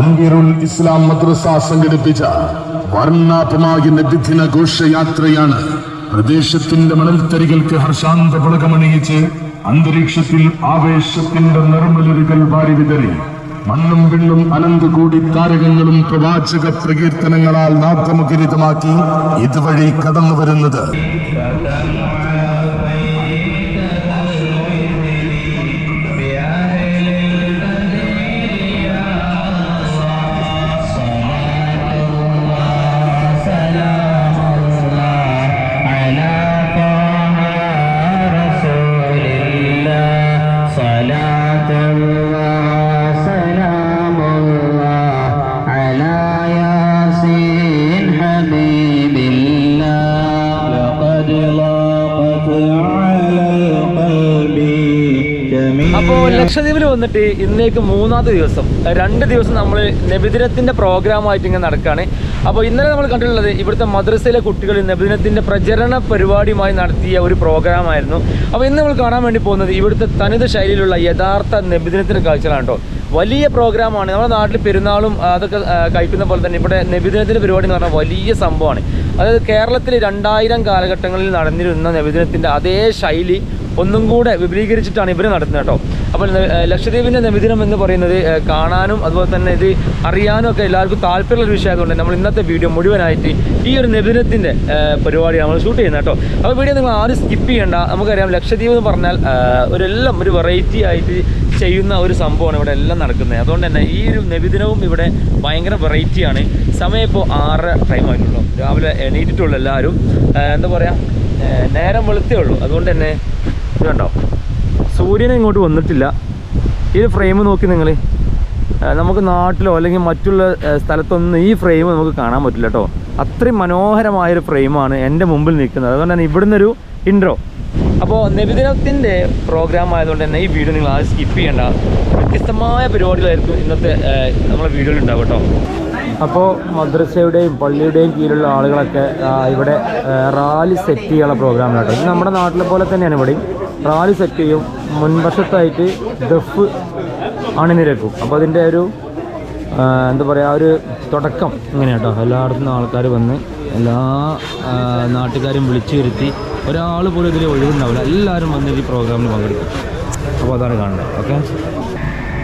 അങ്കീറുൽ ഇസ്ലാം മദ്രസ സംഘടിപ്പിച്ച വർണാപമാകി നബിദിന ഘോഷയാത്രയാണ് പ്രദേശത്തിന്റെ മണൽത്തരികൾക്ക് ഹർഷാന്ത പുളകമണിയിച്ച് അന്തരീക്ഷത്തിൽ ആവേശത്തിന്റെ നിർമ്മലരുകൾ വാരി വിതറി. മണ്ണും വിണ്ണും അനന്ത് കൂടി താരകങ്ങളും പ്രവാചക പ്രകീർത്തനങ്ങളാൽ നാഥമുഖരിതമാക്കി ഇതുവഴി കടന്നു വരുന്നത് صلاة ലക്ഷദ്വീപിൽ വന്നിട്ട് ഇന്നേക്ക് മൂന്നാമത്തെ ദിവസം. രണ്ട് ദിവസം നമ്മൾ നബിദിനത്തിന്റെ പ്രോഗ്രാമായിട്ട് ഇങ്ങനെ നടക്കുകയാണ് അപ്പോൾ ഇന്നലെ നമ്മൾ കണ്ടിട്ടുള്ളത് ഇവിടുത്തെ മദ്രസയിലെ കുട്ടികൾ നബിദിനത്തിന്റെ പ്രചരണ പരിപാടിയുമായി നടത്തിയ ഒരു പ്രോഗ്രാമായിരുന്നു. അപ്പോൾ ഇന്ന് നമ്മൾ കാണാൻ വേണ്ടി പോകുന്നത് ഇവിടുത്തെ തനത് ശൈലിയിലുള്ള യഥാർത്ഥ നബിദിനത്തിന്റെ കാഴ്ചകളാണ്? കേട്ടോ വലിയ പ്രോഗ്രാമാണ്. നമ്മുടെ നാട്ടിൽ പെരുന്നാളും അതൊക്കെ കഴിക്കുന്ന പോലെ തന്നെ ഇവിടെ നബിദിനത്തിന്റെ പരിപാടി എന്ന് പറഞ്ഞാൽ വലിയ സംഭവമാണ്. അതായത് കേരളത്തിൽ രണ്ടായിരം കാലഘട്ടങ്ങളിൽ നടന്നിരുന്ന നബിദിനത്തിന്റെ അതേ ശൈലി ഒന്നും കൂടെ വിപുലീകരിച്ചിട്ടാണ് ഇവർ നടത്തുന്നത് കേട്ടോ. അപ്പോൾ ലക്ഷദ്വീപിന്റെ നബിദിനം എന്ന് പറയുന്നത് കാണാനും അതുപോലെ തന്നെ ഇത് അറിയാനും ഒക്കെ എല്ലാവർക്കും താല്പര്യമുള്ള ഒരു വിഷയമായതുകൊണ്ട് നമ്മൾ ഇന്നത്തെ വീഡിയോ മുഴുവനായിട്ട് ഈ ഒരു നബിദിനത്തിന്റെ പരിപാടി നമ്മൾ ഷൂട്ട് ചെയ്യുന്നത് കേട്ടോ. അപ്പോൾ വീഡിയോ നിങ്ങൾ ആരും സ്കിപ്പ് ചെയ്യേണ്ട. നമുക്കറിയാം ലക്ഷദ്വീപ് എന്ന് പറഞ്ഞാൽ ഒരു എല്ലാം ഒരു വെറൈറ്റി ആയിട്ട് ചെയ്യുന്ന ഒരു സംഭവമാണ് ഇവിടെ എല്ലാം നടക്കുന്നത്. അതുകൊണ്ട് തന്നെ ഈ ഒരു നബിദിനവും ഇവിടെ ഭയങ്കര വെറൈറ്റിയാണ് സമയം ഇപ്പോൾ ആറര ടൈം ആയിട്ടുള്ളൂ. രാവിലെ എണീറ്റിട്ടുള്ളൂ എല്ലാവരും. എന്താ പറയുക നേരം വെളുത്തേ ഉള്ളൂ. അതുകൊണ്ട് തന്നെ ഇത് കണ്ടോ സൂര്യനെ ഇങ്ങോട്ട് വന്നിട്ടില്ല. ഈ ഫ്രെയിം നോക്കി നിങ്ങൾ നമുക്ക് നാട്ടിലോ അല്ലെങ്കിൽ മറ്റുള്ള സ്ഥലത്തൊന്നും ഈ ഫ്രെയിം നമുക്ക് കാണാൻ പറ്റില്ല കേട്ടോ. അത്രയും മനോഹരമായൊരു ഫ്രെയിമാണ് എന്റെ മുമ്പിൽ നിൽക്കുന്നത്. അതുകൊണ്ട് തന്നെ ഇവിടുന്ന് ഒരു ഇൻട്രോ അപ്പോൾ നബിദിനത്തിന്റെ പ്രോഗ്രാം ആയതുകൊണ്ട് തന്നെ ഈ വീഡിയോ നിങ്ങൾ ആദ്യം സ്കിപ്പ് ചെയ്യേണ്ട. വ്യത്യസ്തമായ പരിപാടികളായിരിക്കും ഇന്നത്തെ നമ്മളെ വീഡിയോയിൽ ഉണ്ടാവും കേട്ടോ. അപ്പോൾ മദ്രസയുടെയും പള്ളിയുടെയും കീഴിലുള്ള ആളുകളൊക്കെ ഇവിടെ റാലി സെറ്റ് ചെയ്യാനുള്ള ഇത് നമ്മുടെ നാട്ടിലെ പോലെ തന്നെയാണ് ഇവിടെയും. റാലി സെറ്റ് ചെയ്യും. മുൻവശത്തായിട്ട് ദഫ് അണിനിരക്കും. അപ്പോൾ അതിന്റെ ഒരു എന്താ പറയുക ഒരു തുടക്കം ഇങ്ങനെ കേട്ടോ എല്ലായിടത്തും ആൾക്കാർ വന്ന് എല്ലാ നാട്ടുകാരും വിളിച്ചു വരുത്തി ഒരാൾ പോലും ഇതിൽ ഒഴിവുണ്ടാവില്ല എല്ലാവരും വന്ന് ഈ പ്രോഗ്രാമിൽ പങ്കെടുക്കും. അപ്പോൾ അതാണ് കാണുന്നത്. ഓക്കെ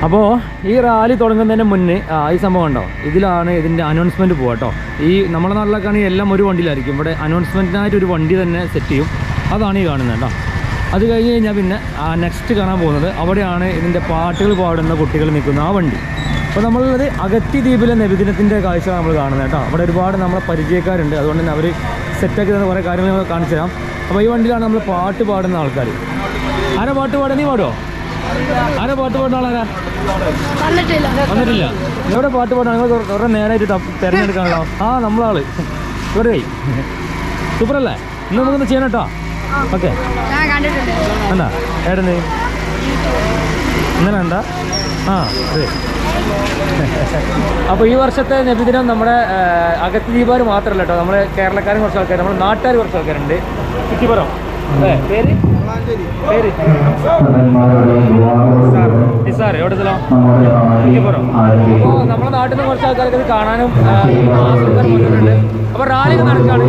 അപ്പോൾ ഈ റാലി തുടങ്ങുന്നതിന് മുന്നേ ഈ സംഭവം ഉണ്ടോ ഇതിലാണ് ഇതിന്റെ അനൗൺസ്മെന്റ് പോകാം കേട്ടോ. ഈ നമ്മുടെ നാട്ടിലൊക്കെ ആണെങ്കിൽ എല്ലാം ഒരു വണ്ടിയിലായിരിക്കും. ഇവിടെ അനൗൺസ്മെന്റിനായിട്ട് ഒരു വണ്ടി തന്നെ സെറ്റ് ചെയ്യും. അതാണ് ഈ കാണുന്നത് കേട്ടോ. അത് കഴിഞ്ഞ് കഴിഞ്ഞാൽ പിന്നെ നെക്സ്റ്റ് കാണാൻ പോകുന്നത് അവിടെയാണ് ഇതിന്റെ പാട്ടുകൾ പാടുന്ന കുട്ടികൾ നിൽക്കുന്ന ആ വണ്ടി. അപ്പോൾ നമ്മളുള്ളത് അഗത്തി ദ്വീപിലെ നബിദിനത്തിന്റെ കാഴ്ച നമ്മൾ കാണുന്നത് കേട്ടോ. അവിടെ ഒരുപാട് നമ്മളെ പരിചയക്കാരുണ്ട്. അതുകൊണ്ട് തന്നെ അവർ സെറ്റാക്കി തന്ന കുറേ കാര്യങ്ങൾ നമ്മൾ കാണിച്ചു തരാം. അപ്പോൾ ഈ വണ്ടിയിലാണ് നമ്മൾ പാട്ട് പാടുന്ന ആൾക്കാർ ആരാ പാട്ട് പാടാൻ നീ പാടുമോ ആരാ പാട്ട് പാടുന്ന ആളാരാ? വന്നിട്ടില്ല. എവിടെ പാട്ട് പാടാൻ നിങ്ങൾ കുറേ നേരമായിട്ട് തിരഞ്ഞെടുക്കാണല്ലോ ആ നമ്മളാൾ. ഇവിടെ സൂപ്പറല്ലേ? ഇന്ന് നമുക്കൊന്ന് ചെയ്യണം കേട്ടോ. ഓക്കെ. ഇന്നലെ എന്താ ആ അതെ അപ്പോൾ ഈ വർഷത്തെ നബിദിനം നമ്മുടെ അകത്ത് ദീപാവലി മാത്രമല്ല കേട്ടോ. നമ്മുടെ കേരളക്കാരും കുറച്ച് ആൾക്കാർ നമ്മുടെ നാട്ടുകാർ കുറച്ച് ആൾക്കാരുണ്ട്. ചുറ്റിപ്പുറം. അതെ പേര്? പേര് നിസാർ എവിടെ സ്ഥലം ചുറ്റിപ്പുറം അപ്പോൾ നമ്മുടെ നാട്ടിൽ നിന്ന് കുറച്ച് ആൾക്കാർക്ക് ഇത് കാണാനും ആ, ആസ്വദിക്കാനും വന്നിട്ടുണ്ട് അപ്പോൾ റാലി നടക്കുകയാണ്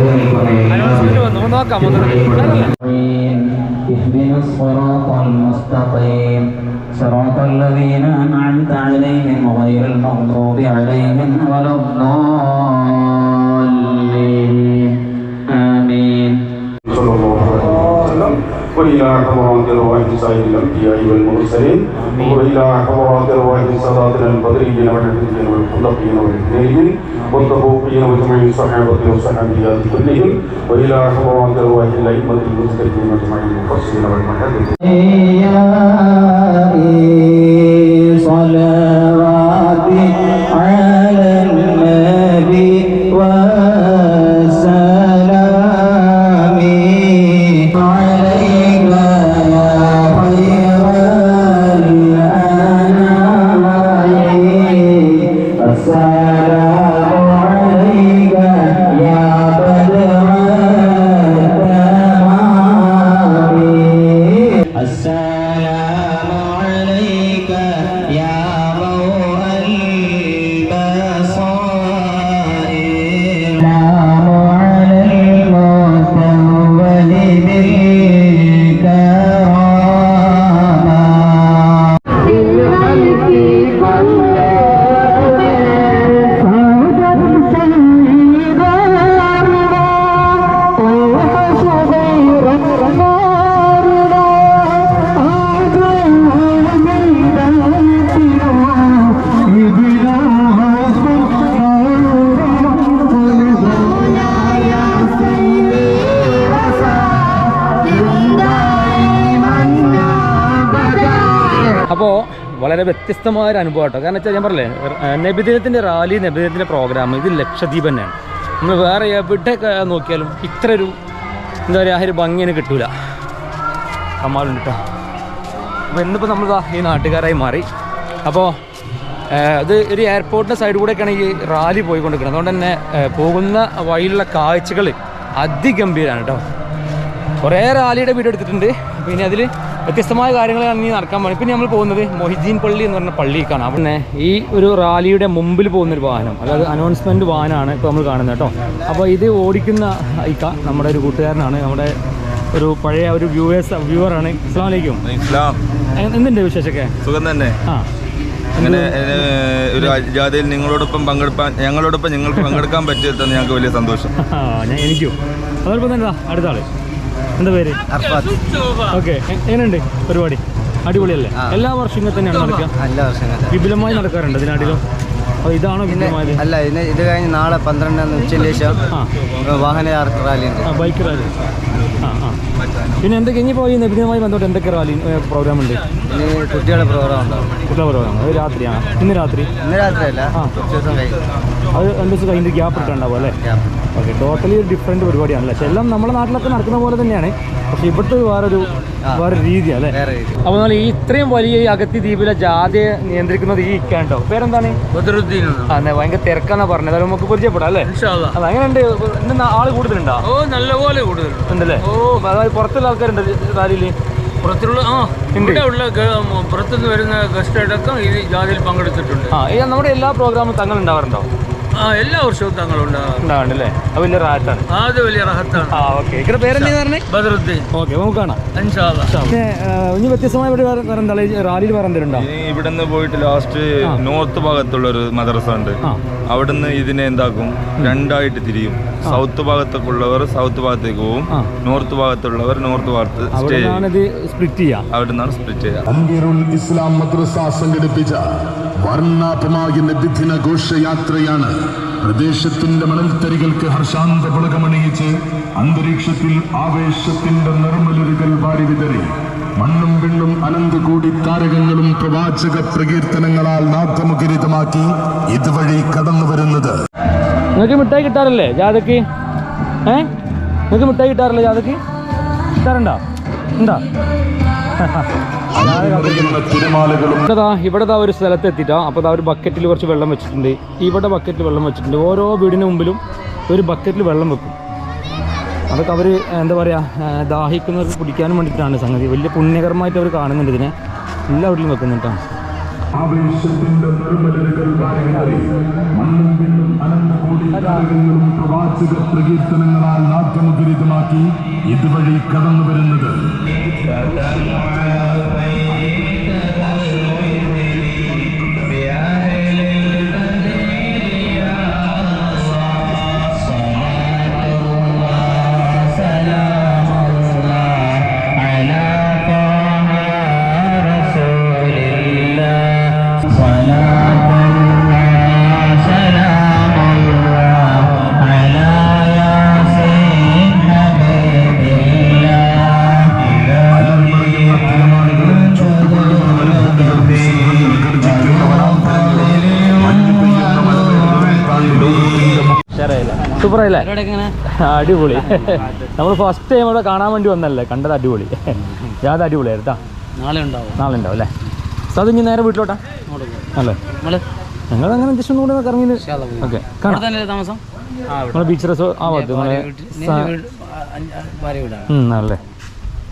അനൗൺസ്മെന്റ് വന്നു ഒന്ന് നോക്കാം ഒന്ന് اهدنا الصراط المستقيم صراط الذين أنعمت عليهم غير المغضوب عليهم ولا الضالين وإلى حضرات رواية سائر الأنبياء والمرسلين وإلى حضرات رواية ساداتنا البدريين والنبيين والخلقين والكريمين والتفوقين وجميع الصحابة والصحابيات كلهم وإلى حضرات رواية الأئمة المجتهدين وجميع المفسرين والمحدثين വ്യത്യസ്തമായ ഒരു അനുഭവം കേട്ടോ കാരണം വെച്ചാൽ ഞാൻ പറഞ്ഞില്ലേ നബിദിനത്തിന്റെ റാലി നബിദിനത്തിന്റെ പ്രോഗ്രാം ഇത് ലക്ഷദ്വീപ് തന്നെയാണ്. നമ്മൾ വേറെ എവിടെ നോക്കിയാലും ഇത്ര ഒരു എന്താ പറയുക ആ ഒരു ഭംഗി എനിക്ക് കിട്ടൂല. കമാലുണ്ട് കേട്ടോ അപ്പോൾ ഇന്നിപ്പോൾ നമ്മൾ ഈ നാട്ടുകാരായി മാറി. അപ്പോൾ അത് ഒരു എയർപോർട്ടിന്റെ സൈഡ് കൂടെയൊക്കെയാണ് ഈ റാലി പോയിക്കൊണ്ടിരിക്കുന്നത്. അതുകൊണ്ട് തന്നെ പോകുന്ന വഴിയിലുള്ള കാഴ്ചകൾ അതിഗംഭീരമാണ് കേട്ടോ കുറേ റാലിയുടെ വീഡിയോ എടുത്തിട്ടുണ്ട്. പിന്നെ അതിൽ വ്യത്യസ്തമായ കാര്യങ്ങളാണ് ഇനി നടക്കാൻ പോകുന്നത് പിന്നെ നമ്മൾ പോകുന്നത് മൊഹിദ്ദീൻ പള്ളി എന്ന് പറഞ്ഞ പള്ളിക്കാണ്. അവിടെ ഈ ഒരു റാലിയുടെ മുമ്പിൽ പോകുന്നൊരു വാഹനം അതായത് അനൗൺസ്മെന്റ് വാഹനമാണ് ഇപ്പോൾ നമ്മൾ കാണുന്നത് കേട്ടോ. അപ്പോൾ ഇത് ഓടിക്കുന്ന ഇക്ക നമ്മുടെ ഒരു കൂട്ടുകാരനാണ്. നമ്മുടെ ഒരു പഴയ ഒരു വ്യൂവേഴ്സ് വ്യൂവറാണ്. ഇസ്ലാം വലൈക്കും എന്തുണ്ട് വിശേഷമൊക്കെ? സുഖം തന്നെ. ആ. അങ്ങനെ ഒരു ജാഥയിൽ നിങ്ങളോടൊപ്പം പങ്കെടുക്കാൻ ഞങ്ങളോടൊപ്പം നിങ്ങൾക്ക് പങ്കെടുക്കാൻ പറ്റിയ ഞങ്ങൾക്ക് വലിയ സന്തോഷം. എനിക്കും. അതോടൊപ്പം തന്നെ അടുത്ത ആൾ. എന്താ പേര്? ഓക്കെ. എങ്ങനെയുണ്ട്? പരിപാടി? അടിപൊളിയല്ലേ? എല്ലാ വർഷവും ഇങ്ങനെ തന്നെയാണ് നടക്കുക? എല്ലാ വർഷം വിപുലമായി നടക്കാറുണ്ട് ഇതിനാട്ടിലും? അപ്പോൾ ഇതാണോ അല്ല ഇന്ന് ഇത് കഴിഞ്ഞ് നാളെ പന്ത്രണ്ടാം ഉച്ചയ്ക്ക് ശേഷം വാഹന റാലി ബൈക്ക് റാലി. പിന്നെ എന്തൊക്കെ? ഇനി പോയി നബിദിനമായി ബന്ധപ്പെട്ട് എന്തൊക്കെ റാലി പ്രോഗ്രാം ഉണ്ട് കുട്ടികളുടെ പ്രോഗ്രാം ഉണ്ടാവും. കുട്ടികളുടെ പ്രോഗ്രാം. രാത്രിയാണ്? ഇന്ന് രാത്രി? ഇന്ന് രാത്രിയല്ല ദിവസം കഴിഞ്ഞു. അത് രണ്ട് ദിവസം കഴിഞ്ഞ് ഗ്യാപ്പ് ഇട്ടുണ്ടാവും അല്ലേ? ഓക്കെ ടോട്ടലി ഒരു ഡിഫറെന്റ് പരിപാടിയാണല്ലേ? പക്ഷെ എല്ലാം നമ്മുടെ നാട്ടിലൊക്കെ നടക്കുന്ന പോലെ തന്നെയാണ്. പക്ഷെ ഇവിടുത്തെ വേറൊരു വേറെ രീതിയാണ് അല്ലേ? അപ്പോൾ നമ്മൾ ഈ ഇത്രയും വലിയ ഈ അഗത്തി ദ്വീപിലെ ജാതിയെ നിയന്ത്രിക്കുന്നത് ഈ ഇക്കാണ്ടോ? പേരെന്താണ്? അതെ ഭയങ്കര തിരക്കാന്നാ പറഞ്ഞത്. അത് നമുക്ക് പരിചയപ്പെടാം അല്ലേ? അത് അങ്ങനെയുണ്ട്. ഇന്ന് ആൾ കൂടുതലുണ്ടോ? ഓ നല്ലപോലെ കൂടുതൽ ഉണ്ടല്ലേ? ഓ. അതായത് പുറത്തുള്ള ആൾക്കാരുണ്ട് റാലിയിൽ പുറത്തുള്ള ആ ഇവിടെ ഉള്ള പുറത്തുനിന്ന് വരുന്ന ഗസ്റ്റ് അടക്കം ഈ ജാതിയിൽ പങ്കെടുത്തിട്ടുണ്ട്. ആ നമ്മുടെ എല്ലാ പ്രോഗ്രാമും തങ്ങൾ ഉണ്ടാവാറുണ്ടോ? ആ എല്ലാ വർഷവും തങ്ങളുണ്ട് ഉണ്ടാവാറുണ്ടല്ലേ അത് വലിയ റാറ്റാണ്. അത് വലിയ റഹത്താണ് ആ ഓക്കെ. ഇവിടെ പേരെന്താ പറഞ്ഞേ? ബദറുദ്ദീൻ. ഓക്കെ നമുക്ക് കാണാം. ഇൻഷാല്ലാ പിന്നെ ഇനി വ്യത്യസ്തമായ ഇവിടെ വേറെ വേറെ എന്താ? റാലിയിൽ വേറെ എന്തെങ്കിലും ഇനി ഇവിടുന്ന് പോയിട്ട് ലാസ്റ്റ് നോർത്ത് ഭാഗത്തുള്ള ഒരു മദ്രസ ഉണ്ട്. ആ. അവിടുന്ന് ഇതിനെ എന്താക്കും? രണ്ടായിട്ട് തിരിയും. സൗത്ത് ഭാഗത്തേക്കുള്ളവർ സൗത്ത് ഭാഗത്തേക്ക് പോവും. നോർത്ത് ഭാഗത്തുള്ളവർ നോർത്ത് ഭാഗത്ത് സ്റ്റേ സ്പ്ലിറ്റ് ചെയ്യാം. അവിടെ നിന്നാണ് സ്പ്ലിറ്റ് ചെയ്യുക ഇസ്ലാം മദ്രസ സംഘടിപ്പിച്ച വർണാഭമായ നബിദിന ഘോഷയാത്രയാണ്. പ്രദേശത്തിന്റെ മണൽത്തരികൾക്ക് ഹർഷാന്ത പുളകമണിയിച്ച് അന്തരീക്ഷത്തിൽ ആവേശത്തിന്റെ നിർമ്മലരുകൾ വാരി വിതറി. മണ്ണും വെള്ളും അനന്തുകൂടി താരകങ്ങളും പ്രവാചക പ്രകീർത്തനങ്ങളാൽ നാഥമുഖരിതമാക്കി ഇതുവഴി കടന്നു വരുന്നത് നിങ്ങൾക്ക് മിഠായി കിട്ടാറില്ലേ ജാഥക്ക് ഏ? നിങ്ങൾക്ക് മിഠായി കിട്ടാറില്ലേ ജാഥക്ക് കിട്ടാറുണ്ടോ? ഉണ്ടോ? നിറയുന്ന തിരമാലകളും ഇവിടെ ദാ ഒരു സ്ഥലത്ത് എത്തിയിട്ടാ അപ്പോൾ ദാ ഒരു ബക്കറ്റിൽ കുറച്ച് വെള്ളം വെച്ചിട്ടുണ്ട്. ഇവിടെ ബക്കറ്റിൽ വെള്ളം വെച്ചിട്ടുണ്ട്. ഓരോ വീടിന് മുമ്പിലും ഒരു ബക്കറ്റിൽ വെള്ളം വെക്കും. അതൊക്കെ അവർ എന്താ പറയുക ദാഹിക്കുന്നവർക്ക് കുടിക്കാനും വേണ്ടിയിട്ടാണ് സംഗതി. വലിയ പുണ്യകരമായിട്ട് അവർ കാണുന്നുണ്ട് ഇതിനെ. എല്ലാ വീട്ടിലും വെക്കുന്നുണ്ടാണ് ആവേശത്തിന്റെ ഇതുവഴി കടന്നു വരുന്നത് സൂപ്പറായില്ലേ? അടിപൊളി. നമ്മൾ ഫസ്റ്റ് ടൈം ഇവിടെ കാണാൻ വേണ്ടി വന്നല്ലേ കണ്ടത് അടിപൊളി. യാത് അടിപൊളിയായിരുന്നു നാളെ ഉണ്ടാവും. നാളെ ഉണ്ടാവും അല്ലേ? സാധു ഇനി നേരെ വീട്ടിലോട്ടാ? അല്ലേ? ഞങ്ങൾ അങ്ങനെ ജസ്റ്റ് ഒന്നും കൂടെ കറങ്ങി ഓക്കെ കാണാം. താമസം? നമ്മളെ ബീച്ച് റെസോ ആ ഭാഗത്ത്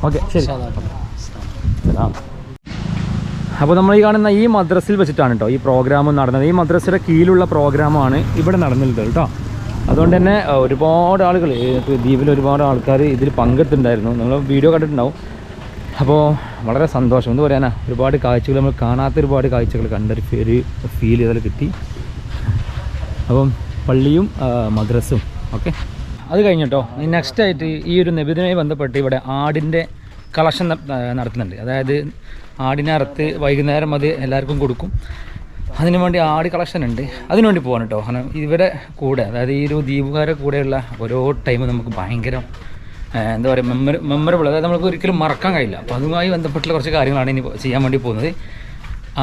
ഓക്കെ ശരി. അപ്പോൾ നമ്മൾ ഈ കാണുന്ന ഈ മദ്രസിൽ വെച്ചിട്ടാണ് കേട്ടോ ഈ പ്രോഗ്രാം നടന്നത്. ഈ മദ്രസയുടെ കീഴിലുള്ള പ്രോഗ്രാമാണ് ഇവിടെ നടന്നിരുന്നത് കേട്ടോ അതുകൊണ്ട് തന്നെ ഒരുപാട് ആളുകൾ ദ്വീപിൽ ഒരുപാട് ആൾക്കാർ ഇതിൽ പങ്കെടുത്തിട്ടുണ്ടായിരുന്നു. നിങ്ങൾ വീഡിയോ കണ്ടിട്ടുണ്ടാവും. അപ്പോൾ വളരെ സന്തോഷം. എന്ന് പറയാനാ? ഒരുപാട് കാഴ്ചകൾ നമ്മൾ കാണാത്ത ഒരുപാട് കാഴ്ചകൾ കണ്ടൊരു ഒരു ഫീൽ ചെയ്താൽ കിട്ടി. അപ്പം പള്ളിയും മദ്രസും. ഓക്കെ? അത് കഴിഞ്ഞിട്ടോ? നെക്സ്റ്റ് ആയിട്ട് ഈ ഒരു നിബിധനയുമായി ബന്ധപ്പെട്ട് ഇവിടെ ആടിന്റെ കളക്ഷൻ നടത്തുന്നുണ്ട്. അതായത് ആടിനെ അറുത്ത് വൈകുന്നേരം അത് എല്ലാവർക്കും കൊടുക്കും. അതിനു വേണ്ടി ആടി കളക്ഷൻ ഉണ്ട്. അതിനു വേണ്ടി പോകാൻ കേട്ടോ കാരണം ഇവരെ കൂടെ അതായത് ഈ ഒരു ദ്വീപുകാരെ കൂടെയുള്ള ഓരോ ടൈം നമുക്ക് ഭയങ്കര എന്താ പറയുക മെമ്മറി മെമ്മറബിൾ അതായത് നമുക്ക് ഒരിക്കലും മറക്കാൻ കഴിയില്ല. അപ്പോൾ അതുമായി ബന്ധപ്പെട്ടുള്ള കുറച്ച് കാര്യങ്ങളാണ് ഇനി ചെയ്യാൻ വേണ്ടി പോകുന്നത്.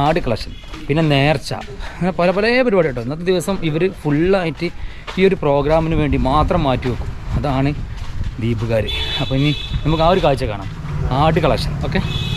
ആട് കളക്ഷൻ പിന്നെ നേർച്ച അങ്ങനെ പല പല പരിപാടി കേട്ടോ ഇന്നത്തെ ദിവസം ഇവർ ഫുള്ളായിട്ട് ഈ ഒരു പ്രോഗ്രാമിന് വേണ്ടി മാത്രം മാറ്റി വെക്കും. അതാണ് ദ്വീപുകാർ അപ്പോൾ ഇനി നമുക്ക് ആ ഒരു കാഴ്ച കാണാം. ആട് കളക്ഷൻ ഓക്കെ?